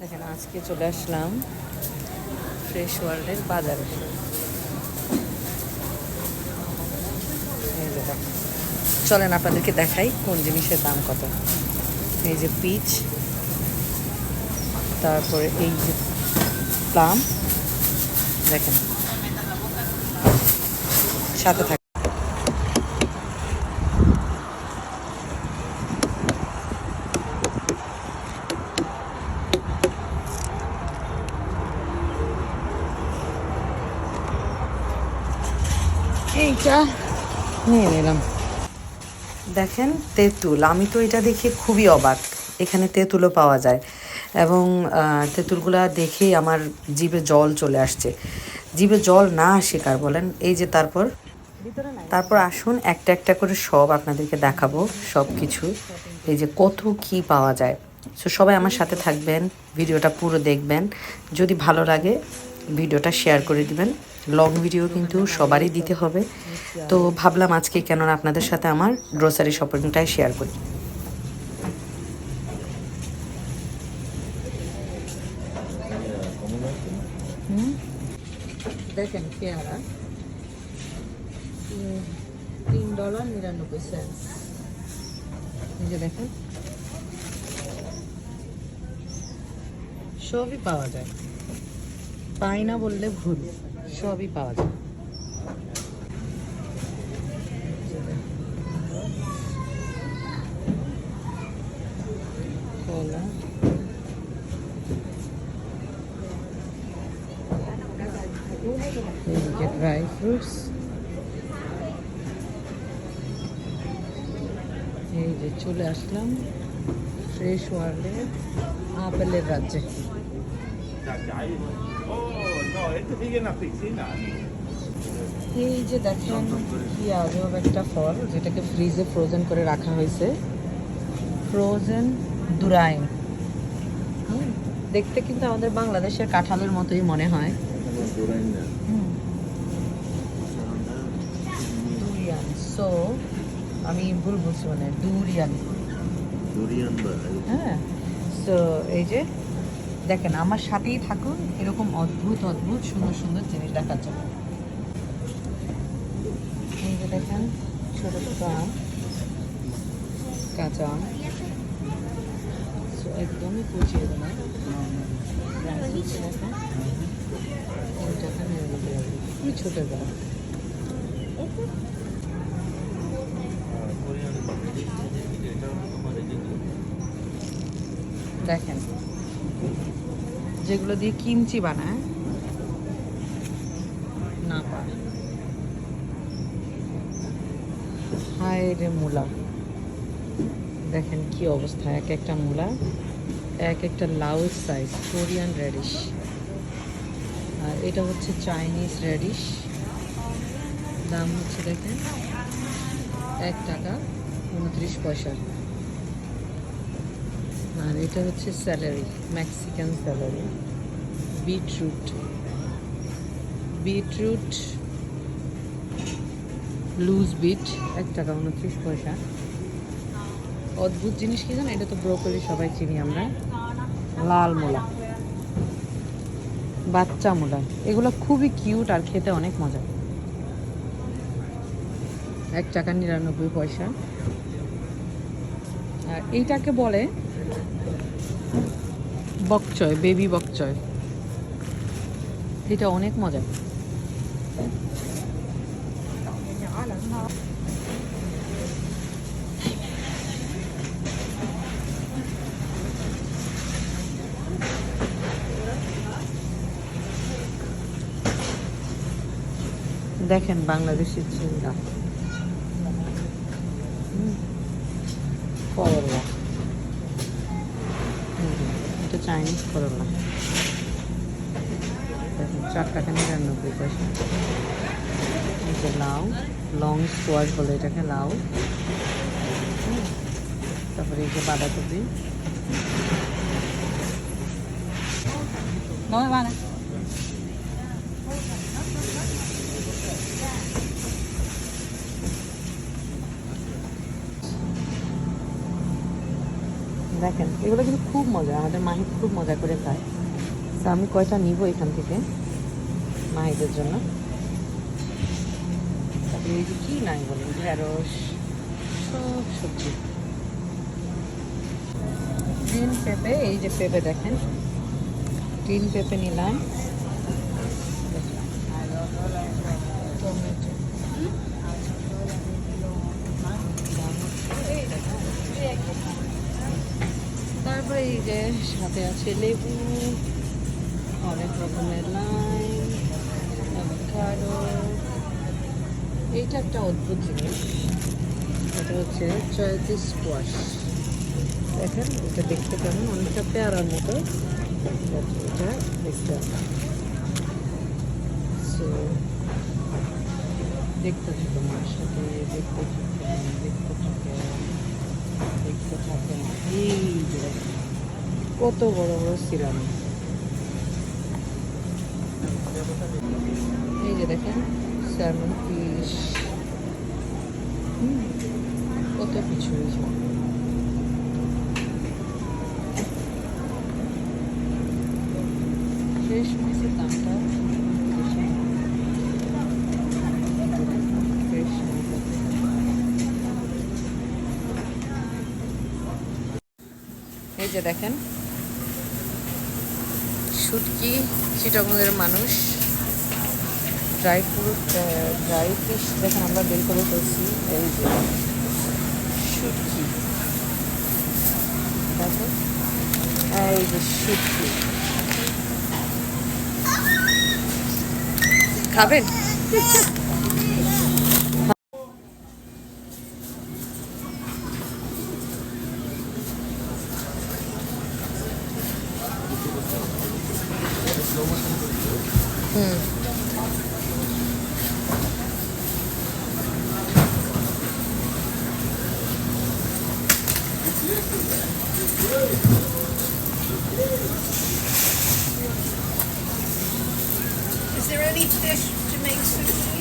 দেখেন, আজকে চলে আসলাম ফ্রেশ ওয়ার্ল্ডের বাজারে। চলেন আপনাদেরকে দেখাই কোন জিনিসের দাম কত এই যে পিচ, তারপরে এই যে প্লাম, দেখেন, সাথে থাকে এইটা নিয়ে নিলাম। দেখেন, তেঁতুল। আমি তো এটা দেখে খুবই অবাক। এখানে তেঁতুলও পাওয়া যায়। এবং তেঁতুলগুলা দেখেই আমার জিভে জল চলে আসছে। জিভে জল না আসে কার বলেন? এই যে তারপর তারপর আসুন, একটা একটা করে সব আপনাদেরকে দেখাবো সব কিছু এই যে কত কি পাওয়া যায়। সো সবাই আমার সাথে থাকবেন, ভিডিওটা পুরো দেখবেন। যদি ভালো লাগে, ভিডিওটা শেয়ার করে দিবেন। লং ভিডিও কিন্তু সবারই দিতে হবে। তো ভাবলাম আজকে কেননা আপনাদের সাথে আমার গ্রোসারি শপিংটাই শেয়ার করি। দেখেন পেয়ারা। তিন ডলার নিরানব্বই সেন্ট এই যে দেখেন। সবই পাওয়া যায়। পাই না বললে ভুল, সবই পাওয়া যায়। ড্রাই ফ্রুটস এই যে চলে আসলাম ফ্রেশ ওয়ার্ল্ডের আপেলের রাজ্যে। এই যে দেখেন কি আজব একটা ফল যেটাকে ফ্রিজে ফ্রোজেন করে রাখা হয়েছে। ফ্রোজেন দুরাইন দেখতে কিন্তু আমাদের বাংলাদেশের কাঁঠালের মতোই মনে হয়। হুম। ডুরিয়ান সো আমি ভুল বলছি মানে ডুরিয়ান Durian হ্যাঁ সো এই যে দেখেন, আমার সাথেই থাকুন, এরকম অদ্ভুত অদ্ভুত, সুন্দর সুন্দর জিনিস দেখার জন্য। দেখেন, ছোট কাঁচা একদমই দেখেন যেগুলো দিয়ে কিমচি বানায়। না পায় হায় রে মূলা। দেখেন কি অবস্থা, এক একটা মূলা, এক একটা লাউ সাইজ কোরিয়ান রেডিশ আর এটা হচ্ছে চাইনিজ রেডিশ দাম হচ্ছে দেখেন এক টাকা উনত্রিশ পয়সা। আর এটা হচ্ছে salary Mexican salary beetroot beetroot loose beet এক টাকা উনত্রিশ পয়সা। অদ্ভুত জিনিস কি জানো? এটা তো ব্রোকলি সবাই চিনি আমরা। লাল মূলা। বাচ্চা মূলা। এগুলো খুবই কিউট আর খেতে অনেক মজা। এক টাকা নিরানব্বই পয়সা। আর এইটাকে বলে বকচয় বেবি বকচয়। এটা অনেক মজা। দেখেন বাংলাদেশের চিন্তা চাইনিজ করলা দেখুন চার টাকা নিরানব্বই পয়সা এই যে লাউ লং স্কোয়াশ বলে এটাকে লাউ হুম, তারপরে এই যে বাঁধাকপি নয় দেখেন, এগুলো কিন্তু খুব মজা, আমাদের মাহি খুব মজা করে খায়। তো আমি কয়টা নিব এখান থেকে, মাহিদের জন্য? তারপরে এই যে কী নাই বলেন ঢেঁড়স সব সবজি। গ্রিন পেঁপে, এই যে পেঁপে দেখেন গ্রিন পেঁপে নিলাম। তারপরে এই যে সাথে আছে লেবু, অনেক রকমের অ্যাভোকাডো এইটা একটা অদ্ভুত জিনিস। এটা হচ্ছে চয়তি স্কোয়াশ দেখেন, এটা দেখতে কেমন, অনেকটা পেয়ারার মতো। এটা দেখতে দেখতে থাকুন আমার সাথে, দেখতে দেখতে থাকেন এই যে দেখেন, কত বড় বড় সিরাম এই যে দেখেন স্যালমন ফিশ কত কিছু এই যে। ফ্রেশ মাছের দামটা বেশি। ফ্রেশ মাছ আছে। এই যে দেখেন। শুটকি চিটাগঙ্গের মানুষ। ড্রাই ফ্রুট ড্রাই ফিশ দেখেন আমরা বের করে ফেলছি। এই যে শুটকি। এই যে শুটকি। খাবেন? Hmm. Is there any fish to make sushi?